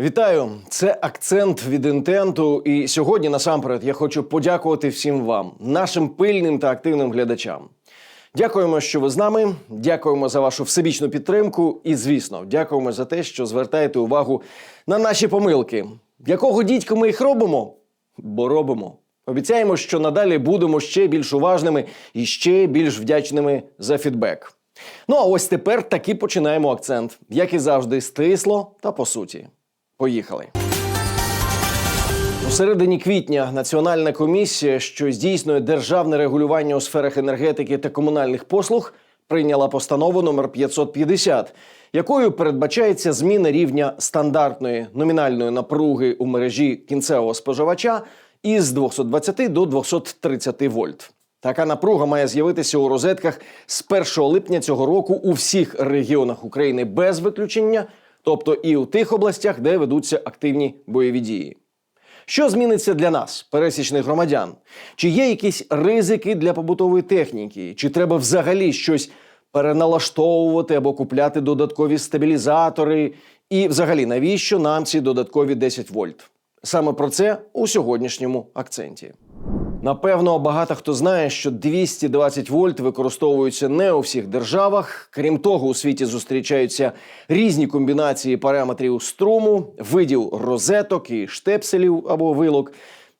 Вітаю! Це акцент від інтенту. І сьогодні насамперед я хочу подякувати всім вам, нашим пильним та активним глядачам. Дякуємо, що ви з нами. Дякуємо за вашу всебічну підтримку. І, звісно, дякуємо за те, що звертаєте увагу на наші помилки. Якого дідька ми їх робимо? Бо робимо. Обіцяємо, що надалі будемо ще більш уважними і ще більш вдячними за фідбек. Ну а ось тепер таки починаємо акцент, як і завжди, стисло та по суті. Поїхали. У середині квітня Національна комісія, що здійснює державне регулювання у сферах енергетики та комунальних послуг, прийняла постанову номер 550, якою передбачається зміна рівня стандартної номінальної напруги у мережі кінцевого споживача із 220 до 230 вольт. Така напруга має з'явитися у розетках з 1 липня цього року у всіх регіонах України без виключення, тобто і у тих областях, де ведуться активні бойові дії. Що зміниться для нас, пересічних громадян? Чи є якісь ризики для побутової техніки? Чи треба взагалі щось переналаштовувати або купляти додаткові стабілізатори? І, взагалі, навіщо нам ці додаткові 10 вольт? Саме про це у сьогоднішньому акценті. Напевно, багато хто знає, що 220 вольт використовуються не у всіх державах. Крім того, у світі зустрічаються різні комбінації параметрів струму, видів розеток і штепселів або вилок.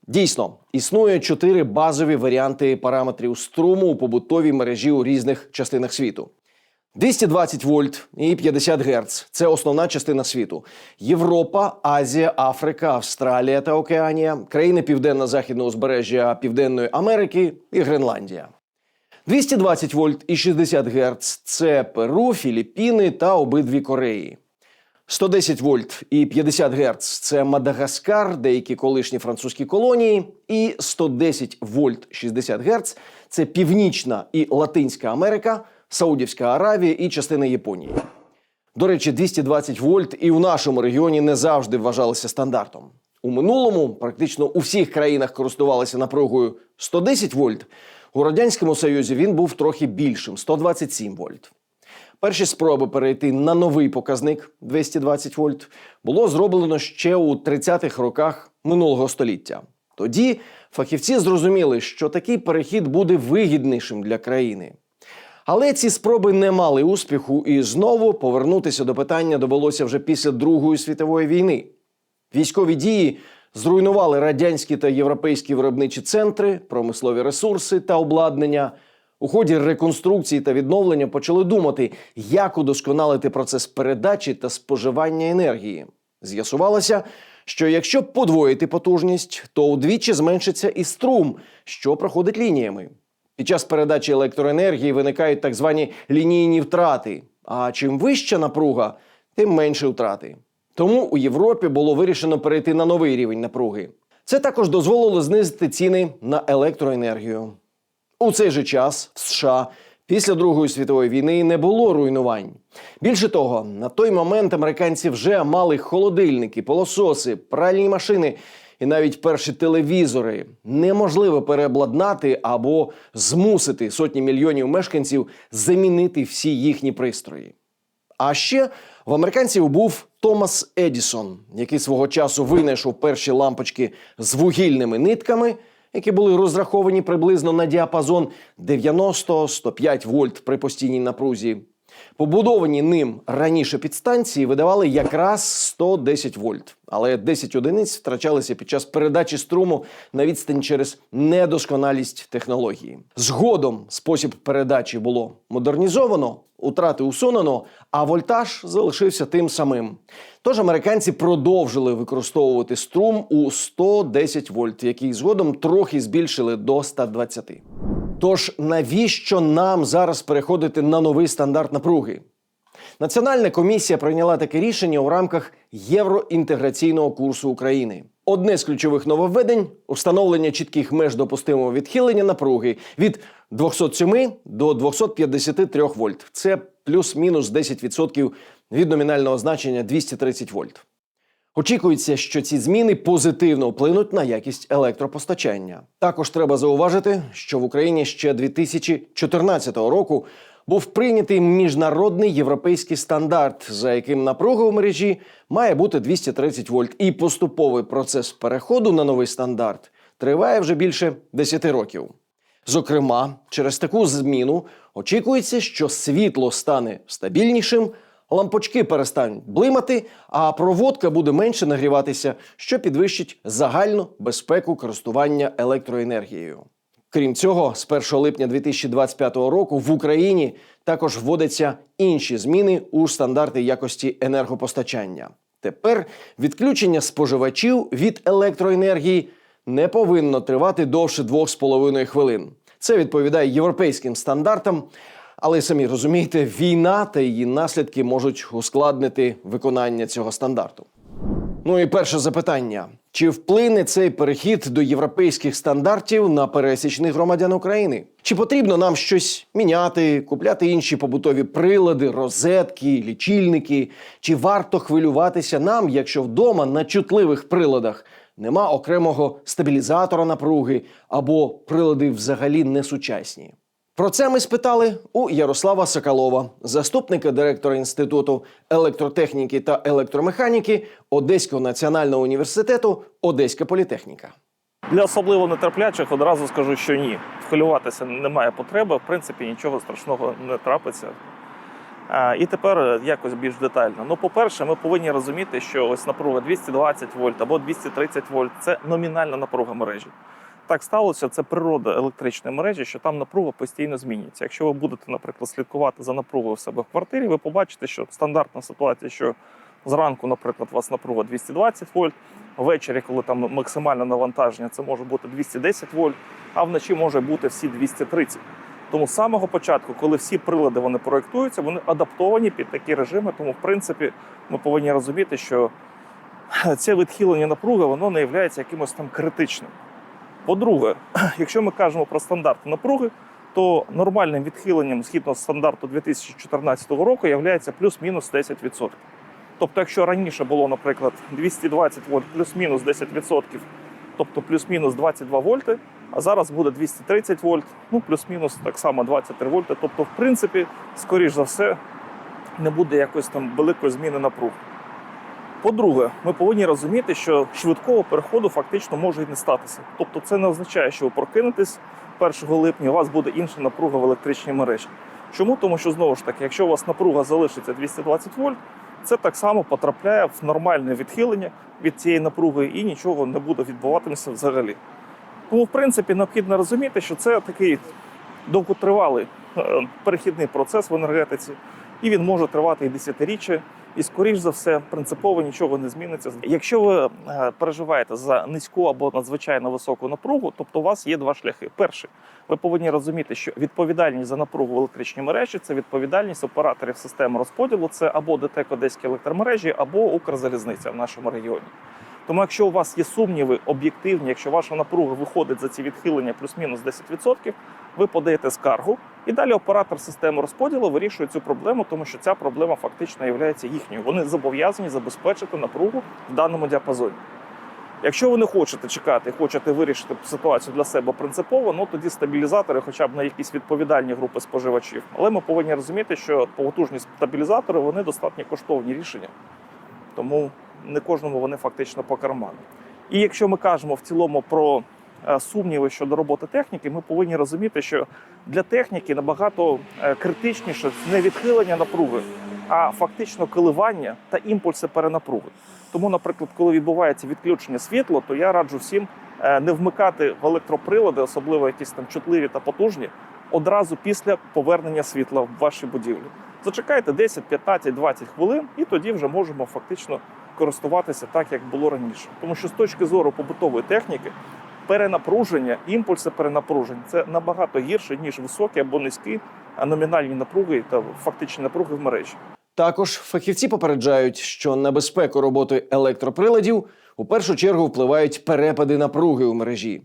Дійсно, існує чотири базові варіанти параметрів струму у побутовій мережі у різних частинах світу. 220 вольт і 50 Гц – це основна частина світу. Європа, Азія, Африка, Австралія та Океанія, країни південно-західного узбережжя Південної Америки і Гренландія. 220 вольт і 60 Гц – це Перу, Філіппіни та обидві Кореї. 110 вольт і 50 Гц – це Мадагаскар, деякі колишні французькі колонії, і 110 вольт 60 Гц – це Північна і Латинська Америка, Саудівська Аравія і частина Японії. До речі, 220 вольт і в нашому регіоні не завжди вважалися стандартом. У минулому практично у всіх країнах користувалися напругою 110 вольт. У радянському союзі він був трохи більшим 127 вольт. Перші спроби перейти на новий показник 220 вольт було зроблено ще у 30-х роках минулого століття. Тоді фахівці зрозуміли, що такий перехід буде вигіднішим для країни. Але ці спроби не мали успіху, і знову повернутися до питання довелося вже після Другої світової війни. Військові дії зруйнували радянські та європейські виробничі центри, промислові ресурси та обладнання. У ході реконструкції та відновлення почали думати, як удосконалити процес передачі та споживання енергії. З'ясувалося, що якщо подвоїти потужність, то удвічі зменшиться і струм, що проходить лініями. Під час передачі електроенергії виникають так звані лінійні втрати. А чим вища напруга, тим менше втрати. Тому у Європі було вирішено перейти на новий рівень напруги. Це також дозволило знизити ціни на електроенергію. У цей же час в США після Другої світової війни не було руйнувань. Більше того, на той момент американці вже мали холодильники, полососи, пральні машини і навіть перші телевізори. Неможливо переобладнати або змусити сотні мільйонів мешканців замінити всі їхні пристрої. А ще в американців був Томас Едісон, який свого часу винайшов перші лампочки з вугільними нитками, які були розраховані приблизно на діапазон 90-105 вольт при постійній напрузі. Побудовані ним раніше підстанції видавали якраз 110 вольт, але 10 одиниць втрачалися під час передачі струму на відстань через недосконалість технології. Згодом спосіб передачі було модернізовано, утрати усунено, а вольтаж залишився тим самим. Тож американці продовжили використовувати струм у 110 вольт, який згодом трохи збільшили до 120. Тож навіщо нам зараз переходити на новий стандарт напруги? Національна комісія прийняла таке рішення у рамках євроінтеграційного курсу України. Одне з ключових нововведень встановлення чітких меж допустимого відхилення напруги від 207 до 253 вольт. Це плюс-мінус 10% від номінального значення 230 вольт. Очікується, що ці зміни позитивно вплинуть на якість електропостачання. Також треба зауважити, що в Україні ще 2014 року був прийнятий міжнародний європейський стандарт, за яким напруга у мережі має бути 230 вольт. І поступовий процес переходу на новий стандарт триває вже більше 10 років. Зокрема, через таку зміну очікується, що світло стане стабільнішим, лампочки перестануть блимати, а проводка буде менше нагріватися, що підвищить загальну безпеку користування електроенергією. Крім цього, з 1 липня 2025 року в Україні також вводяться інші зміни у стандарти якості енергопостачання. Тепер відключення споживачів від електроенергії не повинно тривати довше 2,5 хвилин. Це відповідає європейським стандартам. Але самі розумієте, війна та її наслідки можуть ускладнити виконання цього стандарту. Ну і перше запитання: чи вплине цей перехід до європейських стандартів на пересічних громадян України? Чи потрібно нам щось міняти, купляти інші побутові прилади, розетки, лічильники? Чи варто хвилюватися нам, якщо вдома на чутливих приладах нема окремого стабілізатора напруги або прилади взагалі несучасні? Про це ми спитали у Ярослава Соколова, заступника директора Інституту електротехніки та електромеханіки Одеського національного університету Одеська політехніка. Для особливо нетерплячих одразу скажу, що ні. Хвилюватися немає потреби, в принципі, нічого страшного не трапиться. А, І тепер якось більш детально. Ну, по-перше, ми повинні розуміти, що ось напруга 220 вольт або 230 вольт це номінальна напруга мережі. Так сталося, це природа електричної мережі, що там напруга постійно змінюється. Якщо ви будете, наприклад, слідкувати за напругою в себе в квартирі, ви побачите, що стандартна ситуація, що зранку, наприклад, у вас напруга 220 вольт, ввечері, коли там максимальне навантаження, це може бути 210 вольт, а вночі може бути всі 230. Тому з самого початку, коли всі прилади вони проєктуються, вони адаптовані під такі режими. Тому, в принципі, ми повинні розуміти, що це відхилення напруги воно не є якимось там критичним. По-друге, якщо ми кажемо про стандарт напруги, то нормальним відхиленням згідно стандарту 2014 року є плюс-мінус 10%. Тобто, якщо раніше було, наприклад, 220 вольт плюс-мінус 10%, тобто плюс-мінус 22 вольти, а зараз буде 230 вольт, ну плюс-мінус так само 23 вольти. Тобто, в принципі, скоріш за все, не буде якоїсь там великої зміни напруги. По-друге, ми повинні розуміти, що швидкого переходу фактично може і не статися. Тобто, це не означає, що ви прокинетесь 1 липня, у вас буде інша напруга в електричній мережі. Чому? Тому що знову ж таки, якщо у вас напруга залишиться 220 вольт, це так само потрапляє в нормальне відхилення від цієї напруги і нічого не буде відбуватися взагалі. Тому, в принципі, необхідно розуміти, що це такий довготривалий е, перехідний процес в енергетиці, і він може тривати і десятиріччя. І, скоріш за все, принципово нічого не зміниться. Якщо ви е, переживаєте за низьку або надзвичайно високу напругу, тобто у вас є два шляхи. Перший, ви повинні розуміти, що відповідальність за напругу в електричній мережі це відповідальність операторів системи розподілу. Це або ДТЕК Одеські електромережі, або Укрзалізниця в нашому регіоні. Тому, якщо у вас є сумніви об'єктивні, якщо ваша напруга виходить за ці відхилення плюс-мінус 10%, ви подаєте скаргу, і далі оператор системи розподілу вирішує цю проблему, тому що ця проблема фактично є їхньою. Вони зобов'язані забезпечити напругу в даному діапазоні. Якщо ви не хочете чекати, хочете вирішити ситуацію для себе принципово, ну тоді стабілізатори, хоча б на якісь відповідальні групи споживачів. Але ми повинні розуміти, що потужні стабілізатори вони достатньо коштовні рішення, тому не кожному вони фактично по карману. І якщо ми кажемо в цілому про сумніви щодо роботи техніки, ми повинні розуміти, що для техніки набагато е, критичніше не відхилення напруги, а фактично коливання та імпульси перенапруги. Тому, наприклад, коли відбувається відключення світла, то я раджу всім е, не вмикати в електроприлади, особливо якісь там чутливі та потужні, одразу після повернення світла в вашій будівлі. Зачекайте 10, 15, 20 хвилин, і тоді вже можемо фактично користуватися так, як було раніше. Тому що з точки зору побутової техніки, перенапруження, імпульси перенапружень це набагато гірше, ніж високі або низькі номінальні напруги та фактичні напруги в мережі. Також фахівці попереджають, що на безпеку роботи електроприладів у першу чергу впливають перепади напруги у мережі.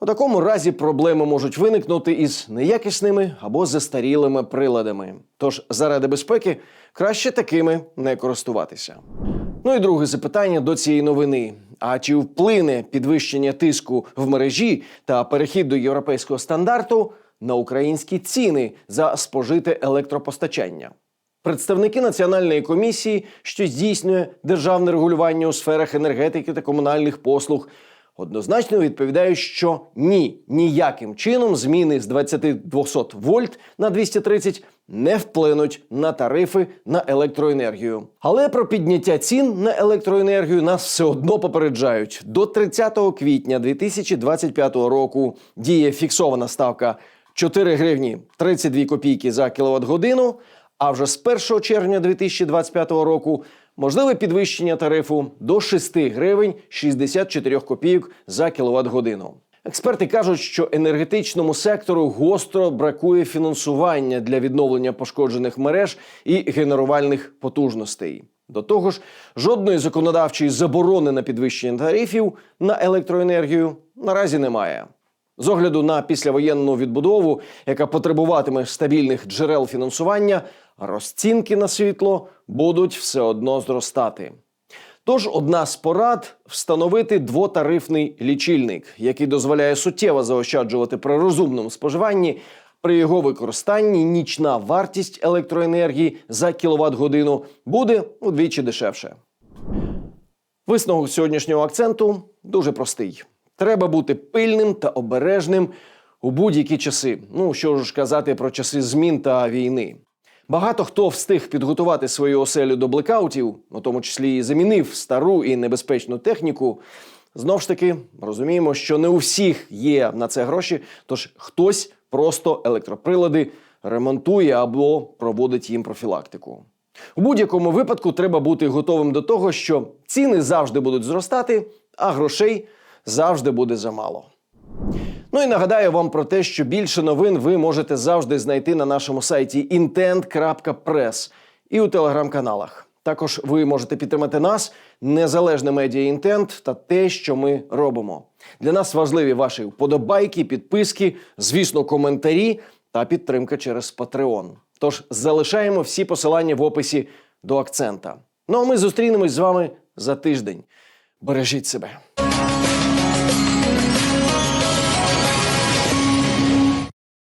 У такому разі проблеми можуть виникнути із неякісними або застарілими приладами. Тож заради безпеки краще такими не користуватися. Ну і друге запитання до цієї новини: а чи вплине підвищення тиску в мережі та перехід до європейського стандарту на українські ціни за спожите електропостачання. Представники національної комісії, що здійснює державне регулювання у сферах енергетики та комунальних послуг, однозначно відповідають, що ні, ніяким чином зміни з 20-200 вольт на 230 не вплинуть на тарифи на електроенергію. Але про підняття цін на електроенергію нас все одно попереджають. До 30 квітня 2025 року діє фіксована ставка 4 гривні 32 копійки за кіловат годину. А вже з 1 червня 2025 року можливе підвищення тарифу до 6 гривень 64 копійок за кіловат годину. Експерти кажуть, що енергетичному сектору гостро бракує фінансування для відновлення пошкоджених мереж і генерувальних потужностей. До того ж, жодної законодавчої заборони на підвищення тарифів на електроенергію наразі немає. З огляду на післявоєнну відбудову, яка потребуватиме стабільних джерел фінансування, розцінки на світло будуть все одно зростати. Тож одна з порад встановити двотарифний лічильник, який дозволяє суттєво заощаджувати при розумному споживанні. При його використанні нічна вартість електроенергії за кіловат годину буде удвічі дешевше. Висновок сьогоднішнього акценту дуже простий. Треба бути пильним та обережним у будь-які часи. Ну що ж казати про часи змін та війни. Багато хто встиг підготувати свою оселю до блекаутів, у тому числі і замінив стару і небезпечну техніку. Знов ж таки розуміємо, що не у всіх є на це гроші, тож хтось просто електроприлади ремонтує або проводить їм профілактику. У будь-якому випадку треба бути готовим до того, що ціни завжди будуть зростати, а грошей завжди буде замало. Ну і нагадаю вам про те, що більше новин ви можете завжди знайти на нашому сайті intent.press і у телеграм-каналах. Також ви можете підтримати нас, незалежне медіа інтент та те, що ми робимо. Для нас важливі ваші вподобайки, підписки, звісно, коментарі та підтримка через Patreon. Тож залишаємо всі посилання в описі до акцента. Ну а ми зустрінемось з вами за тиждень. Бережіть себе.